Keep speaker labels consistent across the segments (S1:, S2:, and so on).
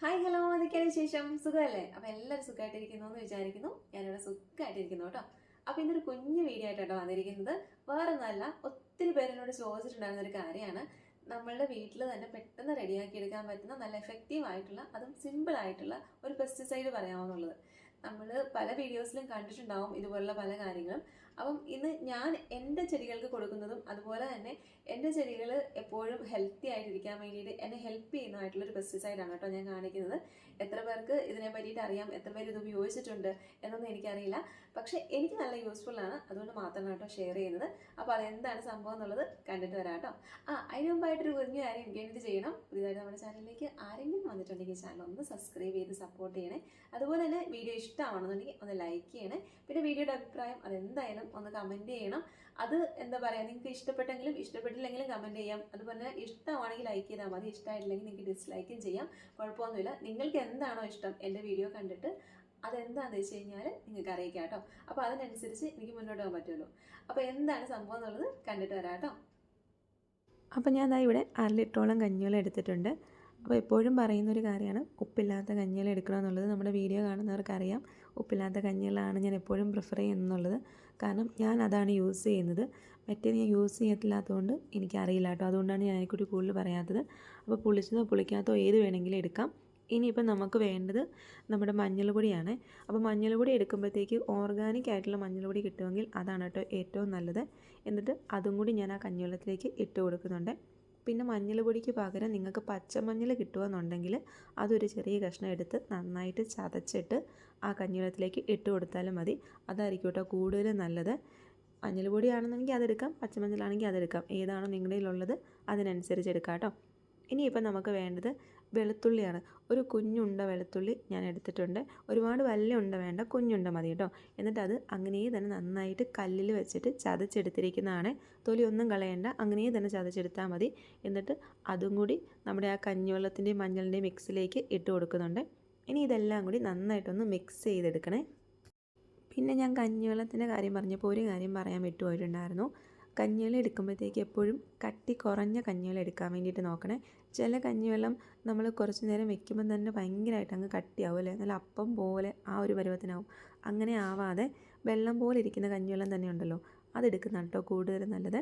S1: Hi hello അതൊക്കെയാണ് വിശേഷം? സുഖമല്ലേ? അപ്പോൾ എല്ലാവരും സുഖമായിട്ടിരിക്കുന്നു എന്ന് വിചാരിക്കുന്നു. ഞാനിവിടെ സുഖമായിട്ടിരിക്കുന്നു കേട്ടോ. അപ്പോൾ ഇന്നൊരു കുഞ്ഞു വീഡിയോ ആയിട്ടോ വന്നിരിക്കുന്നത്. വേറെ ഒന്നല്ല ഒത്തിരി പേരെന്നോട് ചോദിച്ചിട്ടുണ്ടായിരുന്ന ഒരു കാര്യമാണ്. നമ്മളുടെ വീട്ടിൽ തന്നെ പെട്ടെന്ന് റെഡിയാക്കി എടുക്കാൻ പറ്റുന്ന നല്ല എഫക്റ്റീവ് ആയിട്ടുള്ള അതും സിമ്പിൾ ആയിട്ടുള്ള ഒരു പെസ്റ്റിസൈഡ് പറയാമെന്നുള്ളത്. നമ്മൾ പല വീഡിയോസിലും കണ്ടിട്ടുണ്ടാവും ഇതുപോലുള്ള പല കാര്യങ്ങളും. അപ്പം ഇന്ന് ഞാൻ എന്റെ ചെടികൾക്ക് കൊടുക്കുന്നതും അതുപോലെ തന്നെ എന്റെ ചെടികൾ എപ്പോഴും ഹെൽത്തി ആയിട്ടിരിക്കാൻ വേണ്ടിയിട്ട് എന്നെ ഹെൽപ്പ് ചെയ്യുന്നതായിട്ടുള്ള ഒരു പെസ്റ്റിസൈഡാണ് കേട്ടോ ഞാൻ കാണിക്കുന്നത്. എത്ര പേർക്ക് ഇതിനെ പറ്റിയിട്ട് അറിയാം? എത്ര പേര് ഇത് ഉപയോഗിച്ചിട്ടുണ്ട്? എന്നൊന്നും എനിക്കറിയില്ല. പക്ഷേ എനിക്ക് നല്ല യൂസ്ഫുള്ളാണ് അതുകൊണ്ട് മാത്രമാണ് കേട്ടോ ഷെയർ ചെയ്യുന്നത്. അപ്പോൾ അതെന്താണ് സംഭവം എന്നുള്ളത് കണ്ടിട്ട് വരാം കേട്ടോ. ആ അതിന് മുമ്പായിട്ടൊരു കുഞ്ഞു കാര്യം എനിക്ക് വേണ്ടി ചെയ്യണം. പുതിയതായിട്ട് നമ്മുടെ ചാനലിലേക്ക് ആരെങ്കിലും വന്നിട്ടുണ്ടെങ്കിൽ ചാനൽ ഒന്ന് സബ്സ്ക്രൈബ് ചെയ്ത് സപ്പോർട്ട് ചെയ്യണേ. അതുപോലെ തന്നെ വീഡിയോ ഇഷ്ടമാണെന്നുണ്ടെങ്കിൽ ഒന്ന് ലൈക്ക് ചെയ്യണേ. പിന്നെ വീഡിയോയുടെ അഭിപ്രായം അതെന്തായാലും ഒന്ന് കമന്റ് ചെയ്യണം. അത് എന്താ പറയുക നിങ്ങൾക്ക് ഇഷ്ടപ്പെട്ടെങ്കിലും ഇഷ്ടപ്പെട്ടില്ലെങ്കിലും കമന്റ് ചെയ്യാം. അതുപോലെ ഇഷ്ടമാണെങ്കിൽ ലൈക്ക് ചെയ്താൽ മതി. ഇഷ്ടമായിട്ടില്ലെങ്കിൽ നിങ്ങൾക്ക് ഡിസ്ലൈക്കും ചെയ്യാം. കുഴപ്പമൊന്നുമില്ല. നിങ്ങൾക്ക് എന്താണോ ഇഷ്ടം എന്റെ വീഡിയോ കണ്ടിട്ട് അതെന്താണെന്ന് വെച്ച് കഴിഞ്ഞാൽ നിങ്ങൾക്ക് അറിയിക്കാം കേട്ടോ. അപ്പോൾ അതിനനുസരിച്ച് എനിക്ക് മുന്നോട്ട് പോകാൻ പറ്റുമല്ലോ. അപ്പോൾ എന്താണ് സംഭവം എന്നുള്ളത് കണ്ടിട്ട് വരാം കേട്ടോ.
S2: അപ്പോൾ ഞാൻ ഇവിടെ അര ലിറ്ററോളം കഞ്ഞിവെള്ളം എടുത്തിട്ടുണ്ട്. അപ്പോൾ എപ്പോഴും പറയുന്നൊരു കാര്യമാണ് ഉപ്പില്ലാത്ത കഞ്ഞിവെള്ളം എടുക്കണം എന്നുള്ളത് നമ്മുടെ വീഡിയോ കാണുന്നവർക്കറിയാം ഉപ്പില്ലാത്ത കഞ്ഞിവെള്ളമാണ് ഞാൻ എപ്പോഴും പ്രിഫർ ചെയ്യുന്നുള്ളത് കാരണം ഞാൻ അതാണ് യൂസ് ചെയ്യുന്നത്. മറ്റേത് ഞാൻ യൂസ് ചെയ്യത്തില്ലാത്തതുകൊണ്ട് എനിക്കറിയില്ല കേട്ടോ. അതുകൊണ്ടാണ് ഞാൻ അതിനെക്കുറിച്ച് കൂടുതൽ പറയാത്തത്. അപ്പോൾ പുളിച്ചതോ പുളിക്കാത്തോ ഏത് വേണമെങ്കിലും എടുക്കാം. ഇനിയിപ്പോൾ നമുക്ക് വേണ്ടത് നമ്മുടെ മഞ്ഞൾപ്പൊടിയാണ്. അപ്പോൾ മഞ്ഞൾപ്പൊടി എടുക്കുമ്പോഴത്തേക്ക് ഓർഗാനിക് ആയിട്ടുള്ള മഞ്ഞൾപ്പൊടി കിട്ടുമെങ്കിൽ അതാണ് കേട്ടോ ഏറ്റവും നല്ലത്. എന്നിട്ട് അതും കൂടി ഞാൻ ആ കഞ്ഞിവെള്ളത്തിലേക്ക് ഇട്ട് കൊടുക്കുന്നുണ്ട്. പിന്നെ മഞ്ഞൾപൊടിക്ക് പകരം നിങ്ങൾക്ക് പച്ചമഞ്ഞൾ കിട്ടുമെന്നുണ്ടെങ്കിൽ അതൊരു ചെറിയ കഷ്ണം എടുത്ത് നന്നായിട്ട് ചതച്ചിട്ട് ആ കഞ്ഞിവെള്ളത്തിലേക്ക് ഇട്ട് കൊടുത്താലും മതി. അതായിരിക്കും കേട്ടോ കൂടുതൽ നല്ലത്. മഞ്ഞൾ പൊടിയാണെന്നുണ്ടെങ്കിൽ അതെടുക്കാം പച്ചമഞ്ഞളാണെങ്കിൽ അതെടുക്കാം. ഏതാണോ നിങ്ങളുടെ കയ്യിലുള്ളത് അതിനനുസരിച്ച് എടുക്കാം കേട്ടോ. ഇനിയിപ്പോൾ നമുക്ക് വേണ്ടത് വെളുത്തുള്ളിയാണ്. ഒരു കുഞ്ഞുണ്ട വെളുത്തുള്ളി ഞാൻ എടുത്തിട്ടുണ്ട്. ഒരുപാട് വലിയ ഉണ്ട വേണ്ട കുഞ്ഞുണ്ട മതി കേട്ടോ. എന്നിട്ട് അത് അങ്ങനെ തന്നെ നന്നായിട്ട് കല്ലിൽ വെച്ചിട്ട് ചതച്ചെടുത്തിരിക്കുന്നതാണ്. തൊലി ഒന്നും കളയണ്ട അങ്ങനെ തന്നെ ചതച്ചെടുത്താൽ മതി. എന്നിട്ട് അതും കൂടി നമ്മുടെ ആ കഞ്ഞിവെള്ളത്തിന്റെയും മഞ്ഞളിന്റെയും മിക്സിലേക്ക് ഇട്ട് കൊടുക്കുന്നുണ്ട്. ഇനി ഇതെല്ലാം കൂടി നന്നായിട്ടൊന്ന് മിക്സ് ചെയ്തെടുക്കണേ. പിന്നെ ഞാൻ കഞ്ഞിവെള്ളത്തിന്റെ കാര്യം പറഞ്ഞപ്പോൾ ഒരു കാര്യം പറയാൻ വിട്ടുപോയിട്ടുണ്ടായിരുന്നു. കഞ്ഞിവെള്ളം എടുക്കുമ്പോഴത്തേക്ക് എപ്പോഴും കട്ടി കുറഞ്ഞ കഞ്ഞിവെള്ളം എടുക്കാൻ വേണ്ടിയിട്ട് നോക്കണേ. ചില കഞ്ഞിവെള്ളം നമ്മൾ കുറച്ച് നേരം വെക്കുമ്പോൾ തന്നെ ഭയങ്കരമായിട്ട് അങ്ങ് കട്ടിയാവും അല്ലേ? നല്ല അപ്പം പോലെ ആ ഒരു പരുവത്തിനാവും. അങ്ങനെ ആവാതെ വെള്ളം പോലെ ഇരിക്കുന്ന കഞ്ഞിവെള്ളം തന്നെ ഉണ്ടല്ലോ. അതെടുക്കുന്ന കേട്ടോ കൂടുതൽ നല്ലത്.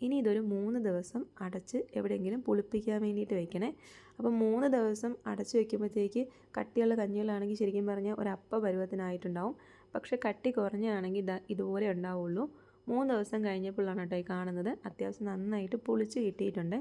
S2: ഇനി ഇതൊരു മൂന്ന് ദിവസം അടച്ച് എവിടെയെങ്കിലും പുളിപ്പിക്കാൻ വേണ്ടിയിട്ട് വെക്കണേ. അപ്പം മൂന്ന് ദിവസം അടച്ച് വെക്കുമ്പോഴത്തേക്ക് കട്ടിയുള്ള കഞ്ഞിവെള്ളമാണെങ്കിൽ ശരിക്കും പറഞ്ഞാൽ ഒരു പരുവത്തിനായിട്ടുണ്ടാവും. പക്ഷേ കട്ടി കുറഞ്ഞാണെങ്കിൽ ഇതാ ഇതുപോലെ ഉണ്ടാവുള്ളൂ. മൂന്ന് ദിവസം കഴിഞ്ഞപ്പോഴാണ് കേട്ടോ ഈ കാണുന്നത്. അത്യാവശ്യം നന്നായിട്ട് പുളിച്ച് കിട്ടിയിട്ടുണ്ട്.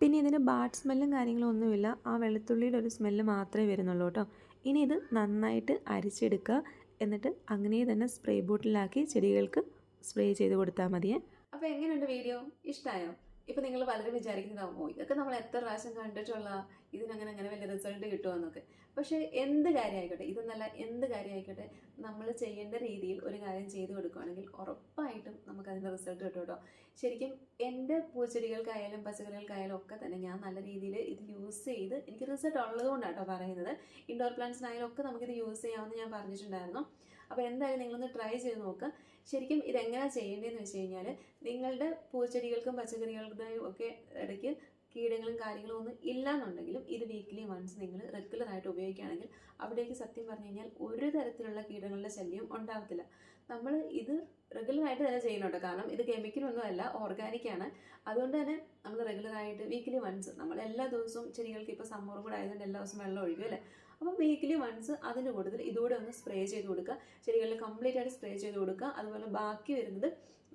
S2: പിന്നെ ഇതിന് ബാഡ് സ്മെല്ലും കാര്യങ്ങളും ഒന്നുമില്ല ആ വെളുത്തുള്ളിയുടെ ഒരു സ്മെല്ല് മാത്രമേ വരുന്നുള്ളൂ കേട്ടോ. ഇനി ഇത് നന്നായിട്ട് അരിച്ചെടുക്കുക. എന്നിട്ട് അങ്ങനെ തന്നെ സ്പ്രേ ബോട്ടിലാക്കി ചെടികൾക്ക് സ്പ്രേ ചെയ്ത് കൊടുത്താൽ മതിയേ.
S1: അപ്പോൾ എങ്ങനെയുണ്ട് വീഡിയോ? ഇഷ്ടമായോ ഇപ്പം നിങ്ങൾ പലരും വിചാരിക്കുന്നതാവും ഓ ഇതൊക്കെ നമ്മൾ എത്ര പ്രാവശ്യം കണ്ടിട്ടുള്ള ഇതിനങ്ങനെ അങ്ങനെ വലിയ റിസൾട്ട് കിട്ടുമെന്നൊക്കെ. പക്ഷേ എന്ത് കാര്യമായിക്കോട്ടെ ഇതെന്നല്ല എന്ത് കാര്യമായിക്കോട്ടെ നമ്മൾ ചെയ്യേണ്ട രീതിയിൽ ഒരു കാര്യം ചെയ്തു കൊടുക്കുകയാണെങ്കിൽ ഉറപ്പായിട്ടും നമുക്ക് അതിന്റെ റിസൾട്ട് കിട്ടും കേട്ടോ ശരിക്കും എന്റെ പൂച്ചെടികൾക്കായാലും പച്ചക്കറികൾക്കായാലും ഒക്കെ തന്നെ ഞാൻ നല്ല രീതിയിൽ ഇത് യൂസ് ചെയ്ത് എനിക്ക് റിസൾട്ട് ഉള്ളതുകൊണ്ടാണ് കേട്ടോ പറയുന്നത് ഇൻഡോർ പ്ലാന്റ്സിനായാലും ഒക്കെ നമുക്കിത് യൂസ് ചെയ്യാമെന്ന് ഞാൻ പറഞ്ഞിട്ടുണ്ടായിരുന്നു. അപ്പോൾ എന്തായാലും നിങ്ങളൊന്ന് ട്രൈ ചെയ്ത് നോക്കുക ശരിക്കും ഇതെങ്ങനെയാണ് ചെയ്യേണ്ടതെന്ന് വെച്ച് കഴിഞ്ഞാൽ നിങ്ങളുടെ പൂച്ചെടികൾക്കും പച്ചക്കറികൾക്കും ഒക്കെ ഇടയ്ക്ക് കീടങ്ങളും കാര്യങ്ങളും ഒന്നും ഇല്ലാന്നുണ്ടെങ്കിലും ഇത് വീക്ക്ലി വൺസ് നിങ്ങൾ റെഗുലറായിട്ട് ഉപയോഗിക്കുകയാണെങ്കിൽ അവിടേക്ക് സത്യം പറഞ്ഞു കഴിഞ്ഞാൽ ഒരു തരത്തിലുള്ള കീടങ്ങളുടെ ശല്യം ഉണ്ടാകത്തില്ല നമ്മൾ ഇത് റെഗുലറായിട്ട് തന്നെ ചെയ്യണം കേട്ടോ കാരണം ഇത് കെമിക്കലൊന്നും അല്ല ഓർഗാനിക് ആണ്. അതുകൊണ്ട് തന്നെ നമ്മൾ റെഗുലറായിട്ട് വീക്ക്ലി വൺസ് നമ്മൾ എല്ലാ ദിവസവും ചെടികൾക്ക് ഇപ്പോൾ സമ്മറും കൂടെ ആയതുകൊണ്ട് എല്ലാ ദിവസവും വെള്ളം ഒഴിക്കും അല്ലേ? അപ്പോൾ വീക്കിലി വൺസ് അതിന്റെ കൂടുതൽ ഇതുകൂടെ ഒന്ന് സ്പ്രേ ചെയ്ത് കൊടുക്കുക. ചെടികളിൽ കംപ്ലീറ്റ് ആയിട്ട് സ്പ്രേ ചെയ്ത് കൊടുക്കുക. അതുപോലെ ബാക്കി വരുന്നത്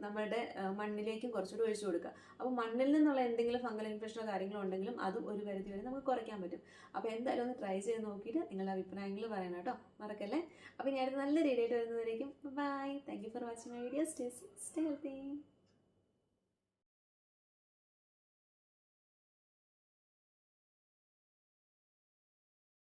S1: നമ്മളുടെ മണ്ണിലേക്കും കുറച്ചുകൂടി ഒഴിച്ചു കൊടുക്കുക. അപ്പോൾ മണ്ണിൽ നിന്നുള്ള എന്തെങ്കിലും ഫംഗൽ ഇൻഫെക്ഷനോ കാര്യങ്ങളോ ഉണ്ടെങ്കിലും അതും ഒരു പരിധി വരെ നമുക്ക് കുറയ്ക്കാൻ പറ്റും. അപ്പോൾ എന്തായാലും ഒന്ന് ട്രൈ ചെയ്ത് നോക്കിയിട്ട് നിങ്ങളുടെ അഭിപ്രായങ്ങൾ പറയണം കേട്ടോ. മറക്കല്ലേ? അപ്പോൾ അടുത്ത നല്ല രീതിയായിട്ട് വരുന്നവരേക്കും bye thank you for watching my video stay stay healthy